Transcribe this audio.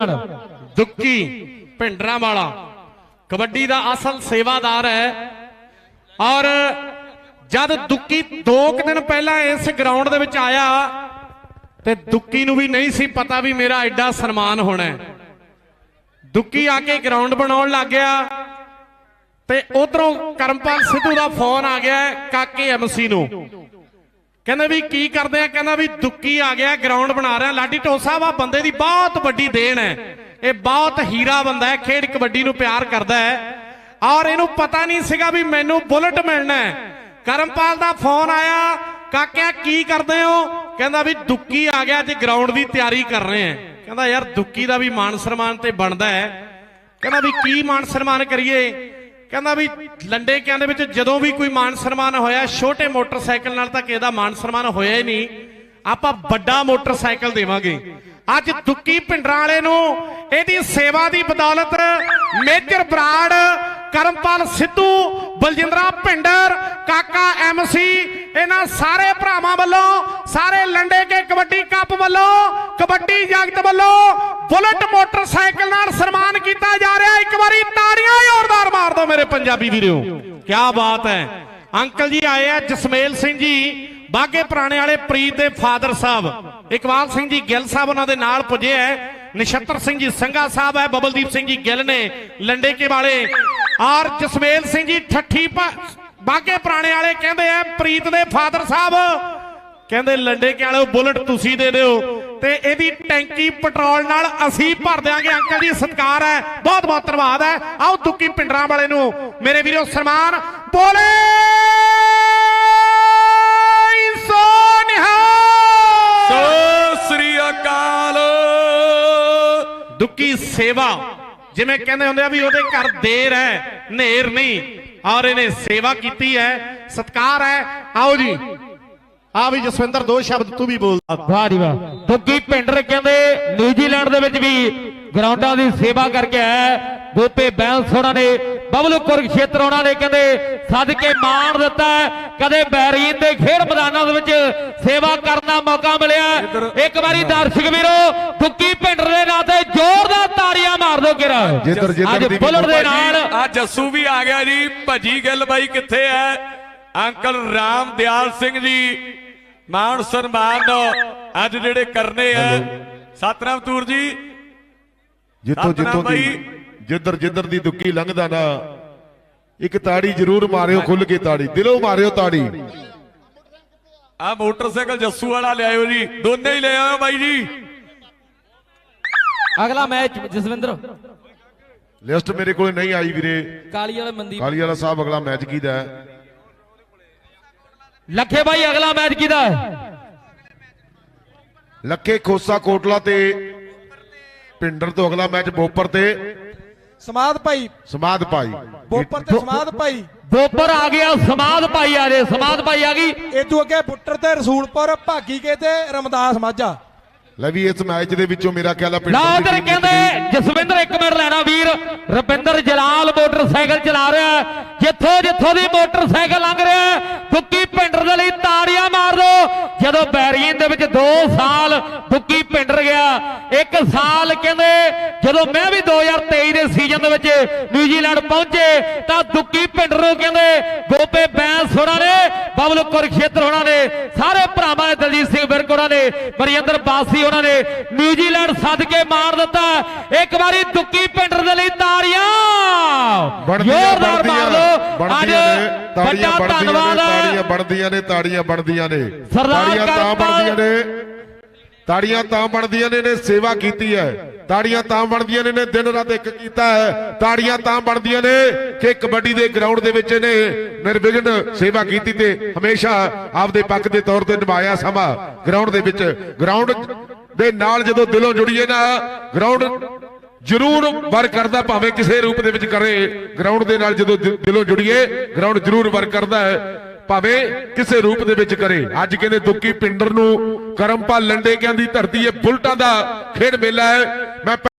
ਦੁੱਕੀ ਭਿੰਡਰਾਂ ਵਾਲਾ। ਕਬੱਡੀ ਦਾ ਅਸਲ ਸੇਵਾਦਾਰ ਹੈ। ਔਰ ਜਦ ਦੁੱਕੀ 2 ਦਿਨ ਪਹਿਲਾਂ ਇਸ ਗਰਾਊਂਡ ਦੇ ਵਿੱਚ ਆਇਆ, ਤੇ ਦੁੱਕੀ ਨੂੰ ਵੀ ਨਹੀਂ ਸੀ ਪਤਾ ਵੀ ਮੇਰਾ ਐਡਾ ਸਨਮਾਨ ਹੋਣਾ ਦੁੱਕੀ ਆ ਕੇ ਗਰਾਊਂਡ ਬਣਾਉਣ ਲੱਗ ਗਿਆ, ਤੇ ਉਧਰੋਂ ਕਰਮਪਾਲ ਸਿੱਧੂ ਦਾ ਫੋਨ ਆ ਗਿਆ ਹੈ ਕਾਕੇ ਐਮਸੀ ਨੂੰ। ਕਹਿੰਦਾ ਵੀ ਕੀ ਕਰਦੇ ਆ? ਕਹਿੰਦਾ ਵੀ ਦੁੱਕੀ ਆ ਗਿਆ ਗਰਾਊਂਡ ਬਣਾ ਰਿਹਾ। ਲਾਡੀ ਢੋਲ ਸਾਹਿਬ ਆ ਬੰਦੇ ਦੀ ਬਹੁਤ ਵੱਡੀ ਦੇਣ ਹੈ। ਇਹ ਬਹੁਤ ਹੀਰਾ ਬੰਦਾ ਹੈ, ਖੇਡ ਕਬੱਡੀ ਨੂੰ ਪਿਆਰ ਕਰਦਾ ਹੈ। ਔਰ ਇਹਨੂੰ ਪਤਾ ਨਹੀਂ ਸੀਗਾ ਵੀ ਮੈਨੂੰ ਬੁਲਟ ਮਿਲਣਾ ਹੈ। ਕਰਮਪਾਲ ਦਾ ਫੋਨ ਆਇਆ, ਕਾਕਿਆ, ਕੀ ਕਰਦੇ ਹੋ? ਕਹਿੰਦਾ ਵੀ ਦੁੱਕੀ ਆ ਗਿਆ ਤੇ ਗਰਾਊਂਡ ਦੀ ਤਿਆਰੀ ਕਰ ਰਹੇ ਆ ਕਹਿੰਦਾ, ਯਾਰ, ਦੁੱਕੀ ਦਾ ਵੀ ਮਾਨ ਸਨਮਾਨ ਤੇ ਬਣਦਾ ਹੈ। ਕਹਿੰਦਾ ਵੀ ਕੀ ਮਾਨ ਸਨਮਾਨ ਕਰੀਏ? ਕਹਿੰਦਾ ਵੀ ਲੰਡੇ ਕਿਆਂ ਦੇ ਵਿੱਚ ਜਦੋਂ ਵੀ ਕੋਈ ਮਾਨ ਸਨਮਾਨ ਹੋਇਆ, ਛੋਟੇ ਮੋਟਰਸਾਈਕਲ ਨਾਲ ਤਾਂ ਕਿਸੇ ਦਾ ਮਾਨ ਸਨਮਾਨ ਹੋਇਆ ਹੀ ਨਹੀਂ। ਆਪਾਂ ਵੱਡਾ ਮੋਟਰਸਾਈਕਲ ਦੇਵਾਂਗੇ। ਅੱਜ ਦੁੱਕੀ ਪਿੰਡਰਾਂ ਵਾਲੇ ਨੂੰ ਇਹਦੀ ਸੇਵਾ ਦੀ ਬਦੌਲਤ ਮੇਜਰ ਬਰਾੜ, ਕਰਮਪਾਲ ਸਿੱਧੂ, ਬਲਜਿੰਦਰਾ ਭਿੰਡਰ, ਕਾਕਾ ਐਮਸੀ ਇਹਨਾਂ ਸਾਰੇ ਭਰਾਵਾਂ ਵੱਲੋਂ, ਸਾਰੇ ਲੰਡੇ ਕੇ ਕਬੱਡੀ ਕੱਪ ਵੱਲੋਂ, ਕਬੱਡੀ ਜਗਤ ਵੱਲੋਂ ਬੁਲਟ ਮੋਟਰਸਾਈਕਲ ਨਾਲ ਸਨਮਾਨ ਕੀਤਾ ਜਾ ਰਿਹਾ। ਇੱਕ ਵਾਰੀ ਤਾੜੀਆਂ ਜ਼ੋਰਦਾਰ ਮਾਰ ਦਿਓ ਮੇਰੇ ਪੰਜਾਬੀ ਵੀਰੋ। ਕੀ ਬਾਤ ਹੈ। ਅੰਕਲ ਜੀ ਆਏ ਆ ਜਸਮੇਲ ਸਿੰਘ ਜੀ, ਬਾਗੇ ਪੁਰਾਣੇ ਵਾਲੇ ਪ੍ਰੀਤ ਦੇ ਫਾਦਰ ਸਾਹਿਬ। ਇਕਬਾਲ ਸਿੰਘ ਜੀ ਗਿੱਲ ਸਾਹਿਬ ਉਹਨਾਂ ਦੇ ਨਾਲ ਪੁੱਜੇ ਹੈ ਨਛੱਤਰ ਸਿੰਘ ਜੀ ਸੰਘਾ ਸਾਹਿਬ ਹੈ ਬਬਲਦੀਪ ਸਿੰਘ ਜੀ ਗਿੱਲ ਨੇ ਲੰਡੇ ਕੇ ਵਾਲੇ। ਔਰ ਜਸਮੇਲ ਸਿੰਘ ਜੀ ਠੱਠੀ ਬਾਗੇ ਪੁਰਾਣੇ ਵਾਲੇ ਕਹਿੰਦੇ ਆ ਪ੍ਰੀਤ ਦੇ ਫਾਦਰ ਸਾਹਿਬ। ਕਹਿੰਦੇ ਲੰਡੇ ਕੇ ਵਾਲੇ ਬੁਲਟ ਤੁਸੀਂ ਦੇ ਦਿਓ। ਤੇ ਇਹਦੀ ਟੈਂਕੀ ਪੈਟਰੋਲ ਨਾਲ ਅਸੀਂ ਭਰ ਦਿਆਂਗੇ। ਅੰਕਲ ਜੀ ਸਤਿਕਾਰ ਹੈ ਬਹੁਤ ਬਹੁਤ ਧੰਨਵਾਦ ਹੈ। ਆਓ ਦੁੱਕੀ ਪਿੰਡਰਾਂ ਵਾਲੇ ਨੂੰ। ਮੇਰੇ ਵੀਰੋ ਸਨਮਾਨ ਬੋਲੇ! ਅਕਾਲ! ਦੁੱਕੀ ਸੇਵਾ ਜਿਵੇਂ ਕਹਿੰਦੇ ਹੁੰਦੇ ਆ ਵੀ ਉਹਦੇ ਘਰ ਦੇਰ ਹੈ ਹਨੇਰ ਨਹੀਂ। ਔਰ ਇਹਨੇ ਸੇਵਾ ਕੀਤੀ ਹੈ, ਸਤਕਾਰ ਹੈ। ਆਓ ਜੀ। ਆ ਵੀ ਜਸਵਿੰਦਰ ਦੋ ਸ਼ਬਦ ਤੂੰ ਵੀ ਬੋਲ। ਵਾਹ ਜੀ ਵਾਹ। ਦੁੱਗੀ ਪਿੰਡਰ ਕਹਿੰਦੇ ਨਿਊਜ਼ੀਲੈਂਡ ਦੇ ਵਿੱਚ ਵੀ ਗਰਾਊਂਡਾਂ ਦੀ ਸੇਵਾ ਕਰਕੇ ਆਇਆ ਗੋਪੇ ਬੈਂਸ ਉਹਨਾਂ ਨੇ ਬਬਲੂ ਕੁਰਕਸ਼ੇਤਰ ਉਹਨਾਂ ਨੇ ਕਹਿੰਦੇ ਸੱਦ ਕੇ ਮਾਣ ਦਿੱਤਾ ਹੈ। ਕਦੇ ਬੈਰੀਨ ਦੇ ਖੇਡ ਮੈਦਾਨਾਂ ਦੇ ਵਿੱਚ ਸੇਵਾ ਕਰਨ ਦਾ ਮੌਕਾ ਮਿਲਿਆ ਇੱਕ ਵਾਰੀ ਦਰਸ਼ਕ ਵੀਰੋ ਦੁੱਗੀ ਪਿੰਡਰ ਦੇ ਨਾਂ ਤੇ ਜ਼ੋਰਦਾਰ ਤਾੜੀਆਂ ਮਾਰ ਦਿਓ ਕਿਰਾ ਅੱਜ ਦੀ ਬੁਲਟ ਦੇ ਨਾਲ ਆ ਜੱਸੂ ਵੀ ਆ ਗਿਆ ਜੀ। ਭੱਜੀ ਗਿੱਲ ਬਾਈ ਕਿੱਥੇ ਹੈ? ਅੰਕਲ ਰਾਮ ਦਿਆਲ ਸਿੰਘ ਜੀ ਮਾਨ ਸਨਮਾਨ ਅੱਜ ਜਿਹੜੇ ਕਰਨੇ ਆ। ਸਤਨਾਮ ਤੂਰ ਜੀ ਜਿੱਥੋਂ ਜਿੱਥੋਂ ਦੀ ਬਾਈ। ਜਿੱਧਰ ਜਿੱਧਰ ਦੀ ਦੁੱਕੀ ਲੰਘਦਾ ਨਾ ਇੱਕ ਤਾੜੀ ਜ਼ਰੂਰ ਮਾਰਿਓ ਖੁੱਲ ਕੇ ਤਾੜੀ ਦਿਲੋਂ ਮਾਰਿਓ ਤਾੜੀ। ਆ ਮੋਟਰਸਾਈਕਲ ਜੱਸੂ ਵਾਲਾ ਲਿਆਇਓ ਜੀ ਦੋਨੇ ਹੀ ਲੈ ਆਇਓ ਬਾਈ ਜੀ। ਅਗਲਾ ਮੈਚ ਜਸਵਿੰਦਰ। ਲਿਸਟ ਮੇਰੇ ਕੋਲੇ ਨਹੀਂ ਆਈ ਵੀਰੇ। ਕਾਲੀ ਵਾਲੇ ਮਨਦੀਪ। ਕਾਲੀ ਵਾਲਾ ਸਾਹਿਬ ਅਗਲਾ ਮੈਚ ਕਿਹਦਾ ਹੈ? ਲੱਖੇ ਬਾਈ ਅਗਲਾ ਮੈਚ ਕਿਹਦਾ ਹੈ? ਲੱਖੇ ਖੋਸਾ ਕੋਟਲਾ ਤੇ ਪਿੰਡਰ ਤੋਂ ਅਗਲਾ ਮੈਚ ਬੋਪਰ ਤੇ ਸਮਾਦ ਭਾਈ। ਸਮਾਦ ਭਾਈ। ਬੋਪਰ ਤੇ ਸਮਾਦ ਭਾਈ। ਬੋਪਰ ਆ ਗਿਆ ਸਮਾਦ ਪਾਈ ਆ ਜੇ ਸਮਾਦ ਪਾਈ ਆ ਗਈ। ਇਹ ਤੋਂ ਅੱਗੇ ਬੁੱਟਰ ਤੇ ਰਸੂਲਪੁਰ ਭਾਗੀ ਕੇ ਤੇ ਰਮਦਾਸ ਮਾਝਾ। ਲੈ ਵੀ ਇਸ ਮੈਚ ਦੇ ਵਿੱਚੋਂ ਮੇਰਾ ਖਿਆਲ ਆ ਪਿੰਡਰ ਨਾ ਟੀਮ ਕਹਿੰਦੇ। ਜਸਵਿੰਦਰ ਇੱਕ ਮਿੰਟ ਲੈਣਾ ਵੀਰ। ਰਵਿੰਦਰ ਜਲਾਲ ਮੋਟਰਸਾਈਕਲ ਚਲਾ ਰਿਹਾ। ਜਿੱਥੋਂ ਜਿੱਥੋਂ ਦੀ ਮੋਟਰਸਾਈਕਲ ਲੰਘ ਰਿਹਾ ਦੁੱਕੀ ਪਿੰਡਰ ਦੇ ਲਈ ਤਾੜੀਆਂ ਮਾਰ ਦਿਓ ਜਦੋਂ ਬੈਰੀਨ ਦੇ ਵਿੱਚ 2 ਸਾਲ ਦੁੱਕੀ ਪਿੰਡਰ ਇੱਕ ਸਾਲ ਕਹਿੰਦੇ ਜਦੋਂ ਮੈਂ ਵੀ 2023 ਦੇ ਸੀਜ਼ਨ ਦੇ ਵਿੱਚ ਨਿਊਜ਼ੀਲੈਂਡ ਪਹੁੰਚੇ ਤਾਂ ਦੁੱਕੀ ਪਿੰਡਰ ਕਹਿੰਦੇ ਗੋਪੇ ਬੈਂਸ ਹੋਣਾ ਨੇ ਬਬਲੂ ਕੁਰਖੇਤਰ ਹੋਣਾ ਨੇ ਸਾਰੇ ਭਰਾਵਾਂ ਨੇ ਦਲਜੀਤ ਸਿੰਘ ਵਿਰਕ ਹੋਣਾ ਨੇ ਮਰਿੰਦਰ ਬਾਸੀ ਉਹਨਾਂ ਨੇ ਨਿਊਜ਼ੀਲੈਂਡ ਸੱਦ ਕੇ ਮਾਰ ਦਿੱਤਾ। ਇੱਕ ਵਾਰੀ ਦੁੱਕੀ ਪਿੰਡਰ ਦੇ ਲਈ ਤਾੜੀਆਂ! ਜ਼ੋਰਦਾਰ ਮਾਰ ਬਣਦੀਆਂ ਅੱਜ ਵੱਡਾ ਧੰਨਵਾਦ। ਤਾੜੀਆਂ ਬਣਦੀਆਂ ਨੇ ਤਾੜੀਆਂ ਬਣਦੀਆਂ ਨੇ। ਸਰਦਾਰ ਤਾੜੀਆਂ ਤਾਂ ਕਰਮਪਾਲ- ਬਣਦੀਆਂ ਨੇ ਤਾੜੀਆਂ ਤਾਂ ਬਣਦੀਆਂ ਨੇ ਨੇ ਸੇਵਾ ਕੀਤੀ ਹੈ। ਤਾੜੀਆਂ ਤਾਂ ਬਣਦੀਆਂ ਨੇ ਨੇ ਦਿਨ ਰਾਤ ਇੱਕ ਕੀਤਾ ਹੈ। ਤਾੜੀਆਂ ਤਾਂ ਬਣਦੀਆਂ ਨੇ ਕਿ ਕਬੱਡੀ ਦੇ ਗਰਾਊਂਡ ਦੇ ਵਿੱਚ ਨੇ ਨਿਰਵਿਘਨ ਸੇਵਾ ਕੀਤੀ ਤੇ ਹਮੇਸ਼ਾ ਆਪਦੇ ਪੱਖ ਦੇ ਤੌਰ ਤੇ ਨਿਭਾਇਆ ਸਮਾਂ। ਗਰਾਊਂਡ ਦੇ ਵਿੱਚ ਗਰਾਊਂਡ ਦੇ ਨਾਲ ਜਦੋਂ ਦਿਲੋਂ ਜੁੜੀਏ ਨਾ ਗਰਾਊਂਡ ਜ਼ਰੂਰ ਵਰਕ ਕਰਦਾ, ਭਾਵੇਂ ਕਿਸੇ ਰੂਪ ਦੇ ਵਿੱਚ ਕਰੇ। ਗਰਾਊਂਡ ਦੇ ਨਾਲ ਜਦੋਂ ਦਿਲੋਂ ਜੁੜੀਏ ਗਰਾਊਂਡ ਜ਼ਰੂਰ ਵਰਕ ਕਰਦਾ ਹੈ। ਭਾਵੇਂ ਕਿਸੇ ਰੂਪ ਦੇ ਵਿੱਚ ਕਰੇ। ਅੱਜ ਕਹਿੰਦੇ ਦੁੱਕੀ ਪਿੰਡਰ ਨੂੰ ਕਰਮਪਾਲ ਲੰਡੇ ਕਹਿੰਦੀ ਧਰਤੀ ਇਹ ਬੁਲਟਾਂ ਦਾ ਖੇਡ ਮੇਲਾ ਹੈ। ਮੈਂ